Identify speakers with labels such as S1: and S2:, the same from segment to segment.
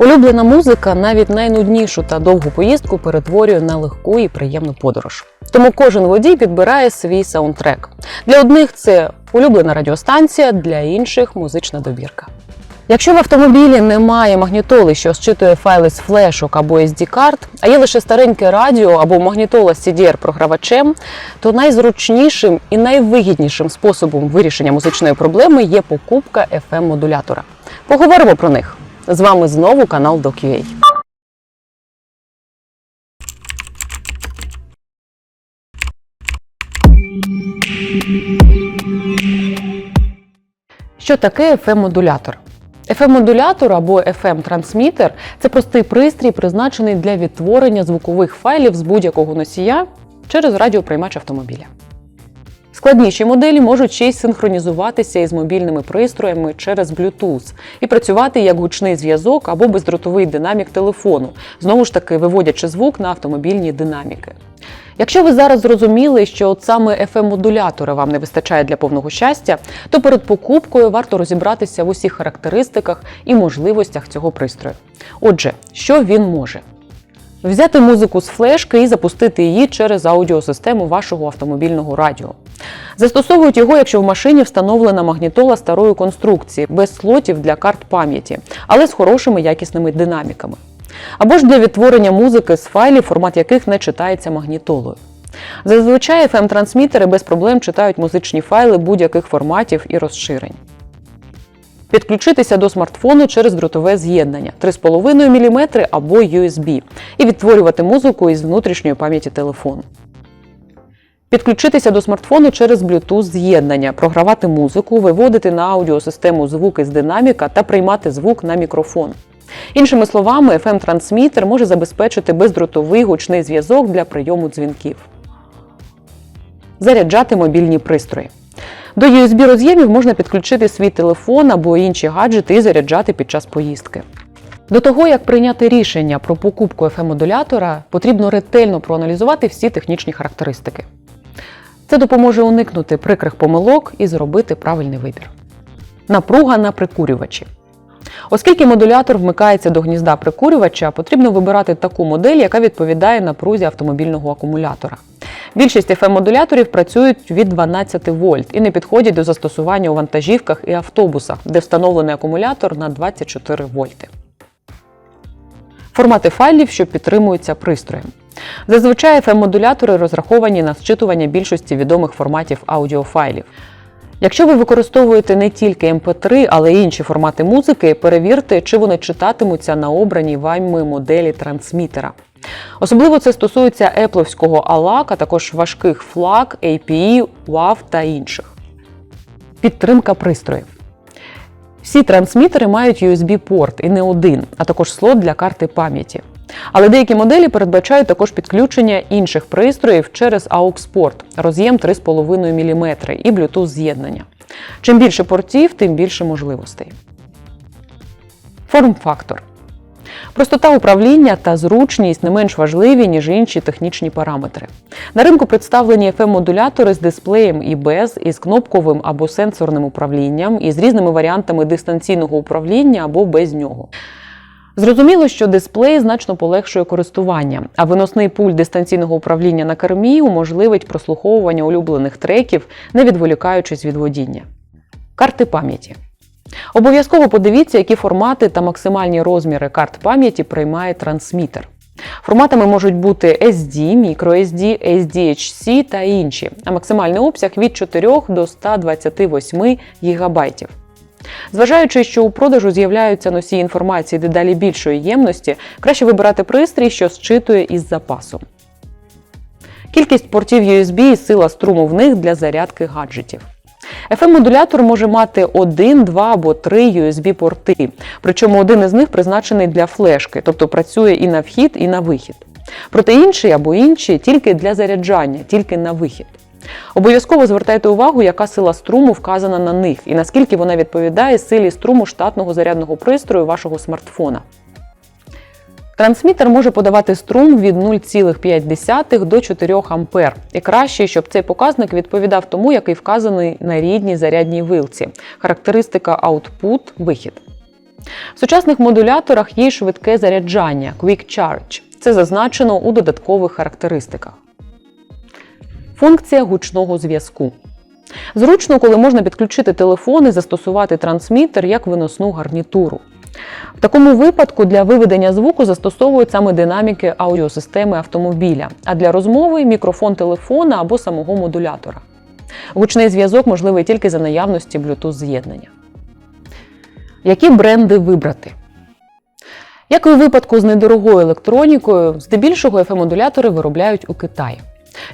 S1: Улюблена музика навіть найнуднішу та довгу поїздку перетворює на легку і приємну подорож. Тому кожен водій підбирає свій саундтрек. Для одних це улюблена радіостанція, для інших музична добірка. Якщо в автомобілі немає магнітоли, що зчитує файли з флешок або sd карт а є лише стареньке радіо або магнітола з CDR-програвачем, то найзручнішим і найвигіднішим способом вирішення музичної проблеми є покупка FM-модулятора. Поговоримо про них. З вами знову канал DocUA. Що таке FM-модулятор? FM-модулятор або FM-трансмітер це простий пристрій, призначений для відтворення звукових файлів з будь-якого носія через радіоприймач автомобіля. Складніші моделі можуть ще й синхронізуватися із мобільними пристроями через Bluetooth і працювати як гучний зв'язок або бездротовий динамік телефону, знову ж таки виводячи звук на автомобільні динаміки. Якщо ви зараз зрозуміли, що от саме FM-модулятора вам не вистачає для повного щастя, то перед покупкою варто розібратися в усіх характеристиках і можливостях цього пристрою. Отже, що він може? Взяти музику з флешки і запустити її через аудіосистему вашого автомобільного радіо. Застосовують його, якщо в машині встановлена магнітола старої конструкції, без слотів для карт пам'яті, але з хорошими якісними динаміками. Або ж для відтворення музики з файлів, формат яких не читається магнітолою. Зазвичай FM-трансмітери без проблем читають музичні файли будь-яких форматів і розширень. Підключитися до смартфону через дротове з'єднання 3,5 мм або USB і відтворювати музику із внутрішньої пам'яті телефону. Підключитися до смартфону через Bluetooth з'єднання, програвати музику, виводити на аудіосистему звуки з динаміка та приймати звук на мікрофон. Іншими словами, FM-трансмітер може забезпечити бездротовий гучний зв'язок для прийому дзвінків. Заряджати мобільні пристрої. До USB роз'ємів можна підключити свій телефон або інші гаджети і заряджати під час поїздки. До того, як прийняти рішення про покупку FM-модулятора, потрібно ретельно проаналізувати всі технічні характеристики. Це допоможе уникнути прикрих помилок і зробити правильний вибір. Напруга на прикурювачі. Оскільки модулятор вмикається до гнізда прикурювача, потрібно вибирати таку модель, яка відповідає напрузі автомобільного акумулятора. Більшість FM-модуляторів працюють від 12 вольт і не підходять до застосування у вантажівках і автобусах, де встановлений акумулятор на 24 вольти. Формати файлів, що підтримуються пристроєм. Зазвичай FM-модулятори розраховані на зчитування більшості відомих форматів аудіофайлів. Якщо ви використовуєте не тільки MP3, але й інші формати музики, перевірте, чи вони читатимуться на обраній вами моделі трансмітера. Особливо це стосується епловського ALAC, а також важких FLAC, APE, WAV та інших. Підтримка пристроїв. Всі трансмітери мають USB-порт і не один, а також слот для карти пам'яті. Але деякі моделі передбачають також підключення інших пристроїв через AUX-порт, роз'єм 3,5 мм і Bluetooth з'єднання. Чим більше портів, тим більше можливостей. Форм-фактор. Простота управління та зручність не менш важливі, ніж інші технічні параметри. На ринку представлені FM-модулятори з дисплеєм і без, із кнопковим або сенсорним управлінням, і з різними варіантами дистанційного управління або без нього. Зрозуміло, що дисплей значно полегшує користування, а виносний пульт дистанційного управління на кермі уможливить прослуховування улюблених треків, не відволікаючись від водіння. Карти пам'яті. Обов'язково подивіться, які формати та максимальні розміри карт пам'яті приймає трансмітер. Форматами можуть бути SD, microSD, SDHC та інші, а максимальний обсяг від 4 до 128 ГБ. Зважаючи, що у продажу з'являються носії інформації дедалі більшої ємності, краще вибирати пристрій, що зчитує із запасом. Кількість портів USB і сила струму в них для зарядки гаджетів. FM-модулятор може мати один, два або три USB-порти, причому один із них призначений для флешки, тобто працює і на вхід, і на вихід. Проте інший або інші тільки для заряджання, тільки на вихід. Обов'язково звертайте увагу, яка сила струму вказана на них і наскільки вона відповідає силі струму штатного зарядного пристрою вашого смартфона. Трансмітер може подавати струм від 0,5 до 4 А. І краще, щоб цей показник відповідав тому, який вказаний на рідній зарядній вилці. Характеристика output – вихід. В сучасних модуляторах є швидке заряджання Quick Charge. Це зазначено у додаткових характеристиках. Функція гучного зв'язку. Зручно, коли можна підключити телефон і застосувати трансмітер як виносну гарнітуру. В такому випадку для виведення звуку застосовують саме динаміки аудіосистеми автомобіля, а для розмови мікрофон телефона або самого модулятора. Гучний зв'язок можливий тільки за наявності Bluetooth з'єднання. Які бренди вибрати? Як і у випадку з недорогою електронікою, здебільшого FM-модулятори виробляють у Китаї.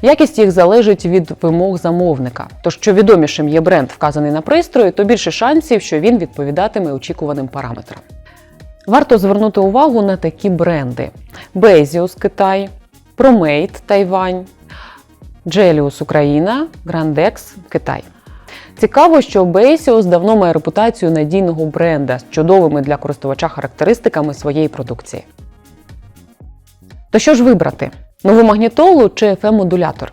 S1: Якість їх залежить від вимог замовника. Тож, що відомішим є бренд, вказаний на пристрої, то більше шансів, що він відповідатиме очікуваним параметрам. Варто звернути увагу на такі бренди: Bezius Китай, Promate Тайвань, Gelius Україна, Grandex Китай. Цікаво, що Besios давно має репутацію надійного бренда з чудовими для користувача характеристиками своєї продукції. То що ж вибрати? Нову магнітолу чи FM-модулятор?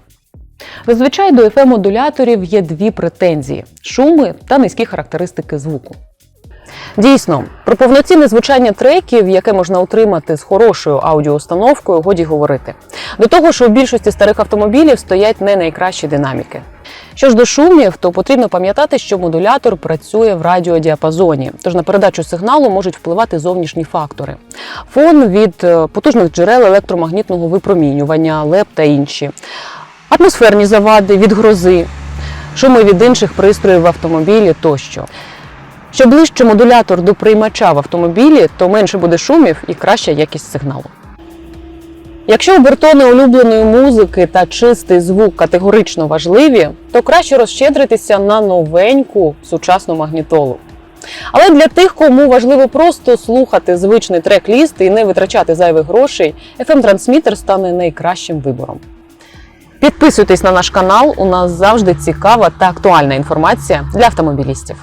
S1: Зазвичай до FM-модуляторів є дві претензії: шуми та низькі характеристики звуку. Дійсно, про повноцінне звучання треків, яке можна отримати з хорошою аудіоустановкою, годі говорити. До того ж, у більшості старих автомобілів стоять не найкращі динаміки. Що ж до шумів, то потрібно пам'ятати, що модулятор працює в радіодіапазоні, тож на передачу сигналу можуть впливати зовнішні фактори: фон від е, потужних джерел електромагнітного випромінювання, леп та інші, атмосферні завади від грози, шуми від інших пристроїв в автомобілі тощо. Що ближче модулятор до приймача в автомобілі, то менше буде шумів і краща якість сигналу. Якщо обертони улюбленої музики та чистий звук категорично важливі, то краще розщедритися на новеньку сучасну магнітолу. Але для тих, кому важливо просто слухати звичний трек-ліст і не витрачати зайвих грошей, FM-трансмітер стане найкращим вибором. Підписуйтесь на наш канал, у нас завжди цікава та актуальна інформація для автомобілістів.